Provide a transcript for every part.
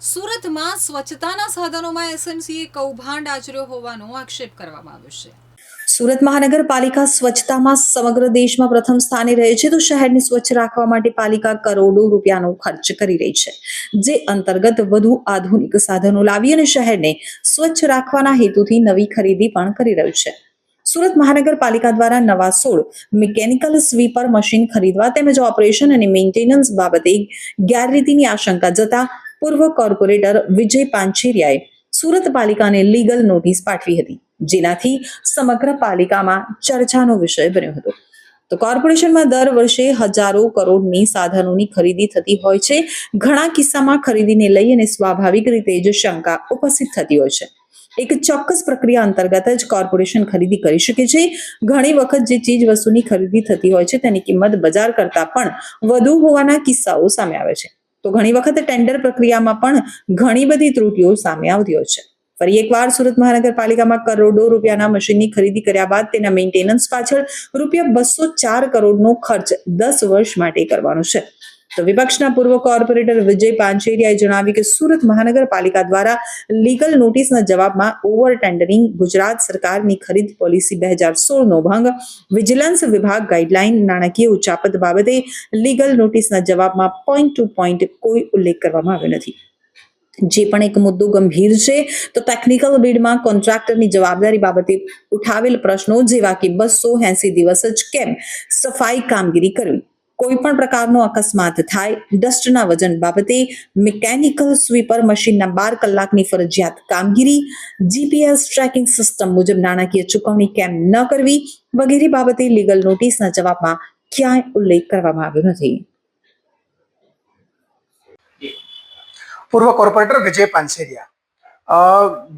સુરતમાં સ્વચ્છતાના સાધનોમાં એસએમસીએ કૌભાંડ આચર્યો હોવાનો આક્ષેપ કરવામાં આવ્યો છે. સુરત મહાનગરપાલિકા સ્વચ્છતામાં સમગ્ર દેશમાં પ્રથમ સ્થાને રહે છે તો શહેરને સ્વચ્છ રાખવા માટે પાલિકા કરોડો રૂપિયાનો ખર્ચ કરી રહી છે. જે અંતર્ગત વધુ આધુનિક સાધનો લાવી અને શહેરને સ્વચ્છ રાખવાના હેતુથી નવી ખરીદી પણ કરી રહ્યું છે. સુરત મહાનગરપાલિકા દ્વારા નવા સોળ મિકેનિકલ સ્વીપર મશીન ખરીદવા તેમજ ઓપરેશન અને મેન્ટેનન્સ બાબતે ગેરરીતિની આશંકા જતા પૂર્વ કોર્પોરેટર વિજય પાંચેરિયાએ સુરત પાલિકાને લીગલ નોટિસ પાઠવી હતી. જેનાથી સમગ્ર પાલિકામાં ચર્ચાનો વિષય બન્યો હતો. તો કોર્પોરેશનમાં દર વર્ષે હજારો કરોડની સાધનોની ખરીદી થતી હોય છે. ઘણા કિસ્સામાં ખરીદીને લઈ અને સ્વાભાવિક રીતે જ શંકા ઉપસ્થિત થતી હોય છે. એક ચોક્કસ પ્રક્રિયા અંતર્ગત જ કોર્પોરેશન ખરીદી કરી શકે છે. ઘણી વખત જે ચીજ વસ્તુની ખરીદી થતી હોય છે તેની કિંમત બજાર કરતાં પણ વધુ હોવાના કિસ્સાઓ સામે આવે છે. તો ઘણી વખત ટેન્ડર પ્રક્રિયામાં પણ ઘણી બધી ત્રુટીઓ સામે આવતી હોય છે. ફરી એકવાર સુરત મહાનગરપાલિકામાં કરોડો રૂપિયાના મશીનની ખરીદી કર્યા બાદ તેના મેન્ટેનન્સ પાછળ રૂપિયા બસો ચાર કરોડનો ખર્ચ દસ વર્ષ માટે કરવાનો છે. તો વિપક્ષના પૂર્વ કોર્પોરેટર વિજય પાંચેરિયાએ જણાવ્યું કે સુરત મહાનગરપાલિકા દ્વારા લીગલ નોટિસના જવાબમાં ઓવર ટેન્ડરિંગ ગુજરાત સરકારની ખરીદ પોલિસી બે હજાર સોળનો ભંગ. વિજિલન્સ વિભાગ ગાઈડલાઈન નાણાકીય ઉચાપત બાબતે લીગલ નોટિસના જવાબમાં પોઈન્ટ ટુ પોઈન્ટ કોઈ ઉલ્લેખ કરવામાં આવ્યો નથી. જે પણ એક મુદ્દો ગંભીર છે, તો ટેકનિકલ બીડમાં કોન્ટ્રાક્ટરની જવાબદારી બાબતે ઉઠાવેલ પ્રશ્નો જેવા કે બસો એસી દિવસ જ કેમ સફાઈ કામગીરી કરવી? કોઈ પણ પ્રકારનો અકસ્માત થાય ડસ્ટના વજન બાબતે મિકેનિકલ સ્વીપર મશીનના બાર કલાકની ફરજિયાત કામગીરી જીપીએસ ટ્રેકિંગ સિસ્ટમ મુજબ નાણાકીય ચૂકવણી કેમ ન કરવી વગેરે બાબતે લીગલ નોટિસના જવાબમાં ક્યાંય ઉલ્લેખ કરવામાં આવ્યો નથી. પૂર્વ કોર્પોરેટર વિજય પાનસેરિયા અ,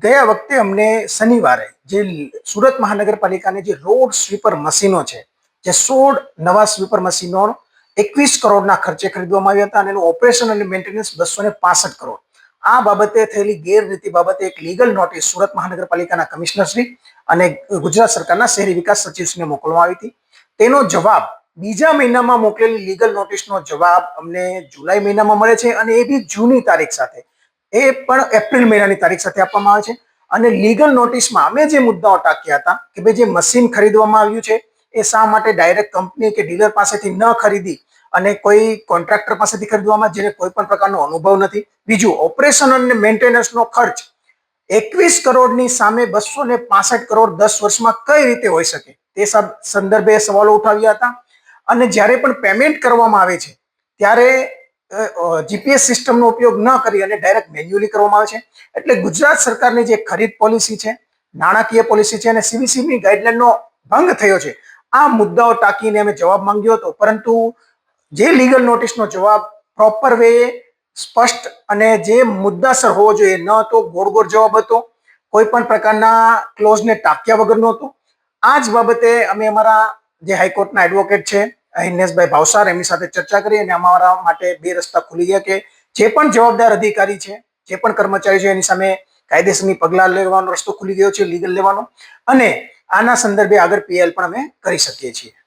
ગયા વખતે અમને શનિવારે જે સુરત મહાનગરપાલિકાની જે રોડ સ્વીપર મશીનો છે જે સોળ નવા સ્વીપર મશીનો એકવીસ કરોડના ખર્ચે ખરીદવામાં આવ્યા હતા અને એનું ઓપરેશન અને મેન્ટેનન્સ બસો ને પાસઠ કરોડ. આ બાબતે થયેલી ગેરરીતિ બાબતે એક લીગલ નોટિસ સુરત મહાનગરપાલિકાના કમિશનરશ્રી અને ગુજરાત સરકારના શહેરી વિકાસ સચિવશ્રીને મોકલવામાં આવી હતી. તેનો જવાબ બીજા મહિનામાં મોકલેલી લીગલ નોટિસનો જવાબ અમને જુલાઈ મહિનામાં મળે છે અને એ બી જૂની તારીખ સાથે. એ પણ એપ્રિલ મહિનાની તારીખ સાથે આપવામાં આવે છે. અને લીગલ નોટિસમાં અમે જે મુદ્દાઓ ટાંક્યા હતા કે ભાઈ જે મશીન ખરીદવામાં આવ્યું છે, એ શા માટે ડાયરેક્ટ કંપની કે ડીલર પાસેથી ન ખરીદી અને કોઈ કોન્ટ્રાક્ટર પાસેથી ખરીદવામાં જેને કોઈ પણ પ્રકારનો અનુભવ નથી. બીજું ઓપરેશન અને મેન્ટેનન્સનો ખર્ચ. એકવીસ કરોડની સામે બસો ને કરોડ દસ વર્ષમાં કઈ રીતે હોઈ શકે? તે સંદર્ભે સવાલો ઉઠાવ્યા હતા. અને જ્યારે પણ પેમેન્ટ કરવામાં આવે છે, ત્યારે જીપીએસ સિસ્ટમનો ઉપયોગ ન કરી અને ડાયરેક્ટ મેન્યુઅલી કરવામાં આવે છે. એટલે ગુજરાત સરકારની જે ખરીદ પોલિસી છે, નાણાકીય પોલિસી છે અને સીબીસીની ગાઈડલાઈનનો ભંગ થયો છે. આ મુદ્દાઓ ટાંકીને અમે જવાબ માંગ્યો હતો. પરંતુ જે લીગલ નોટિસનો જવાબ પ્રોપર વે સ્પષ્ટ અને જે મુદ્દાસર હોવો જોઈએ, ન તો ગોળ ગોળ જવાબ હતો કોઈ પણ પ્રકારના ક્લોઝને ટાંક્યા વગરનો હતો. આ જ બાબતે અમે અમારા જે હાઈકોર્ટના એડવોકેટ છે હિનેશભાઈ ભાવસાર, એમની સાથે ચર્ચા કરી અને અમારા માટે બે રસ્તા ખુલી ગયા કે જે પણ જવાબદાર અધિકારી છે, જે પણ કર્મચારી છે, એની સામે કાયદેસરની પગલાં લેવાનો રસ્તો ખુલી ગયો છે લીગલ લેવાનો. અને આના સંદર્ભે આગળ પીએલ પણ અમે કરી શકીએ છીએ.